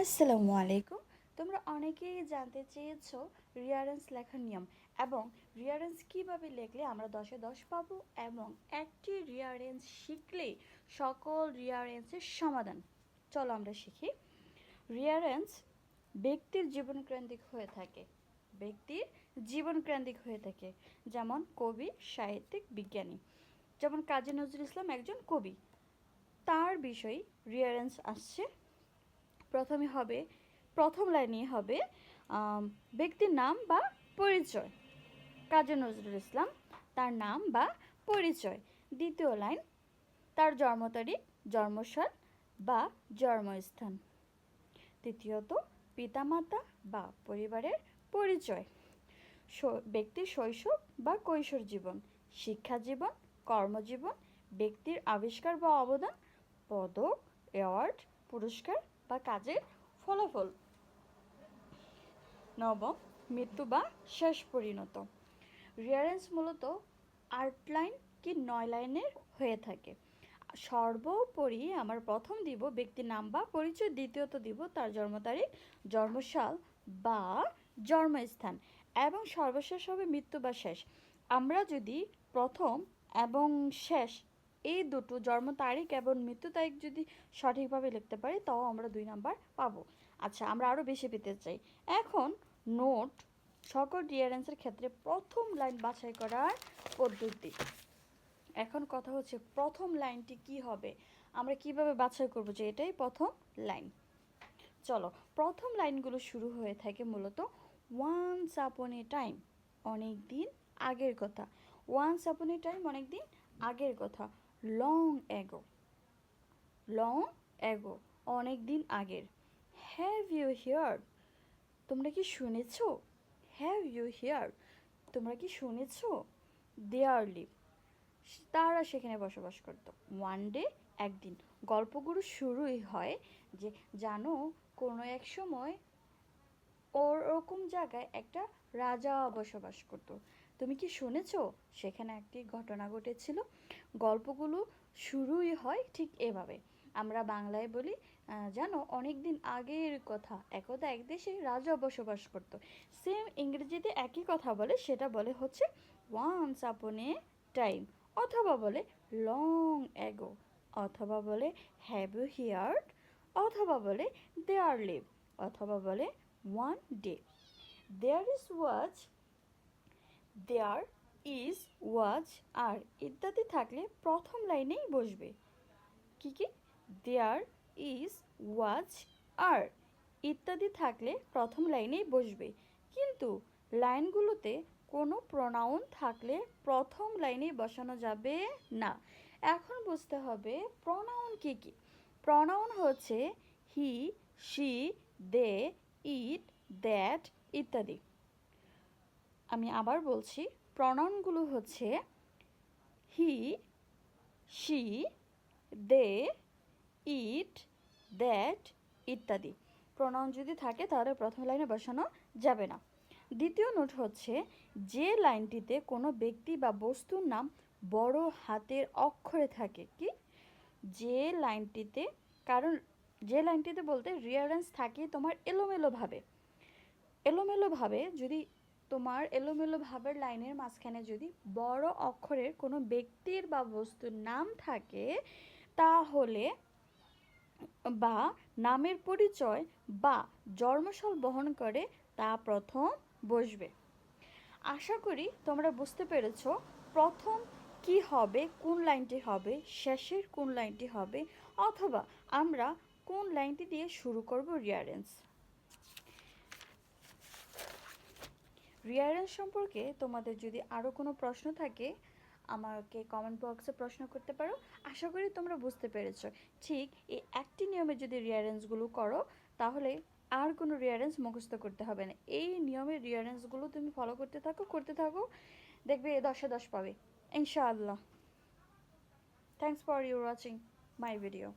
আসসালামু আলাইকুম। তোমরা অনেকেই জানতে চেয়েছো রিয়ারেন্স লেখার নিয়ম এবং রিয়ারেন্স কীভাবে লিখলে আমরা দশে দশ পাবো এবং একটি রিয়ারেন্স শিখলে সকল রিয়ারেন্সের সমাধান। চলো আমরা শিখি। রিয়ারেন্স ব্যক্তির জীবনকেন্দ্রিক হয়ে থাকে। ব্যক্তির জীবনকেন্দ্রিক হয়ে থাকে। যেমন কবি, সাহিত্যিক, বিজ্ঞানী। যেমন কাজী নজরুল ইসলাম একজন কবি। তার বিষয় রিয়ারেন্স আসছে। প্রথমে হবে, প্রথম লাইনে হবে ব্যক্তির নাম বা পরিচয়। কাজী নজরুল ইসলাম, তার নাম বা পরিচয়। দ্বিতীয় লাইন, তার জন্ম তারিখ, জন্মসাল বা জন্মস্থান। তৃতীয়ত, পিতামাতা বা পরিবারের পরিচয়। ব্যক্তির শৈশব বা কৈশোর জীবন, শিক্ষা জীবন, কর্মজীবন, ব্যক্তির আবিষ্কার বা অবদান, পদক, অ্যাওয়ার্ড, পুরস্কার বা কাজের ফলাফল। নবম, মৃত্যু বা শেষ পরিণত। রিয়ারেন্স মূলত আট লাইন কি নয় লাইনের হয়ে থাকে। সর্বোপরি আমার প্রথম দিব ব্যক্তির নাম বা পরিচয়, দ্বিতীয়ত দিব তার জন্ম তারিখ, জন্মসাল বা জন্মস্থান এবং সর্বশেষ হবে মৃত্যু বা শেষ। আমরা যদি প্রথম এবং শেষ এই দুটো জন্ম তারিখ এবং মৃত্যু তারিখ যদি সঠিকভাবে লিখতে পারি, তাও আমরা দুই নাম্বার পাবো। আচ্ছা আমরা আরও বেশি পেতে চাই। এখন নোট, সকল ডিয়ারেন্সের ক্ষেত্রে প্রথম লাইন বাছাই করার পদ্ধতি। এখন কথা হচ্ছে প্রথম লাইনটি কি হবে? আমরা কীভাবে বাছাই করব যে এটাই প্রথম লাইন? চলো, প্রথম লাইনগুলো শুরু হয়ে থাকে মূলত ওয়ান্স আপন এ টাইম অনেক দিন আগের কথা। ওয়ান্স আপন এ টাইম অনেক দিন আগের কথা। লং এগো লং এগো অনেক দিন আগের। হ্যাভ ইউ হিয়ার তোমরা কি শুনেছো? হ্যাভ ইউ হিয়ার তোমরা কি শুনেছো? দেয়ার লিভ তারা সেখানে বসবাস করতো। ওয়ান ডে একদিন। গল্পগুলো শুরুই হয় যে, জানো, কোনো এক সময় ওরকম জায়গায় একটা রাজা বসবাস করতো। তুমি কি শুনেছ? সেখানে একটি ঘটনা ঘটেছিল। গল্পগুলো শুরুই হয় ঠিক এভাবে। আমরা বাংলায় বলি জানো অনেক দিন আগের কথা। একদা এক দেশে রাজা বসবাস করত। সেম ইংরেজিতে একই কথা বলে, সেটা বলে হচ্ছে ওয়ান্স আপন এ টাইম অথবা বলে লং অ্যাগো অথবা বলে হ্যাভ ইউ হিয়ার্ড অথবা বলে দেয়ার লিভ অথবা বলে one day there is watch there is watch আর ইত্যাদি থাকলে প্রথম লাইনেই বসবে। কি কি? দেয়ার ইজ ওয়াচ আর ইত্যাদি থাকলে প্রথম লাইনেই বসবে। কিন্তু লাইনগুলোতে কোনো প্রনাউন থাকলে প্রথম লাইনেই বসানো যাবে না। এখন বুঝতে হবে প্রনাউন কি কি? প্রনাউন হচ্ছে he she they it that ইত্যাদি। আমি আবার বলছি প্রনাউনগুলো হচ্ছে he, she, they, it, that ইত্যাদি। প্রনাউন যদি থাকে তাহলে প্রথম লাইনে বসানো যাবে না। দ্বিতীয় নোট হচ্ছে, যে লাইনটিতে কোনো ব্যক্তি বা বস্তুর নাম বড় হাতের অক্ষরে থাকে, কি? যে লাইনটিতে কারণ, যে লাইনটিতে বলতে রিয়ারেন্স থাকে তোমার এলোমেলোভাবে এলোমেলোভাবে যদি তোমার এলোমেলো ভাবের লাইনের মাঝখানে যদি বড় অক্ষরের কোনো ব্যক্তির বা বস্তুর নাম থাকে, তাহলে বা নামের পরিচয় বা জন্মসাল বহন করে তা প্রথম বসবে। আশা করি তোমরা বুঝতে পেরেছ প্রথম কি হবে, কোন লাইনটি হবে, শেষের কোন লাইনটি হবে, অথবা আমরা কোন লাইনটি দিয়ে শুরু করব রিয়ারেন্স রিয়ারেন্স সম্পর্কে তোমাদের যদি আরও কোনো প্রশ্ন থাকে, আমাকে কমেন্ট বক্সে প্রশ্ন করতে পারো। আশা করি তোমরা বুঝতে পেরেছ। ঠিক এই একটি নিয়মে যদি রিয়ারেন্সগুলো করো, তাহলে আর কোনো রিয়ারেন্স মুখস্থ করতে হবে না। এই নিয়মের রিয়ারেন্সগুলো তুমি ফলো করতে থাকো করতে থাকো। দেখবে দশে দশ পাবে। ইনশাআল্লাহ। Thanks for your watching my video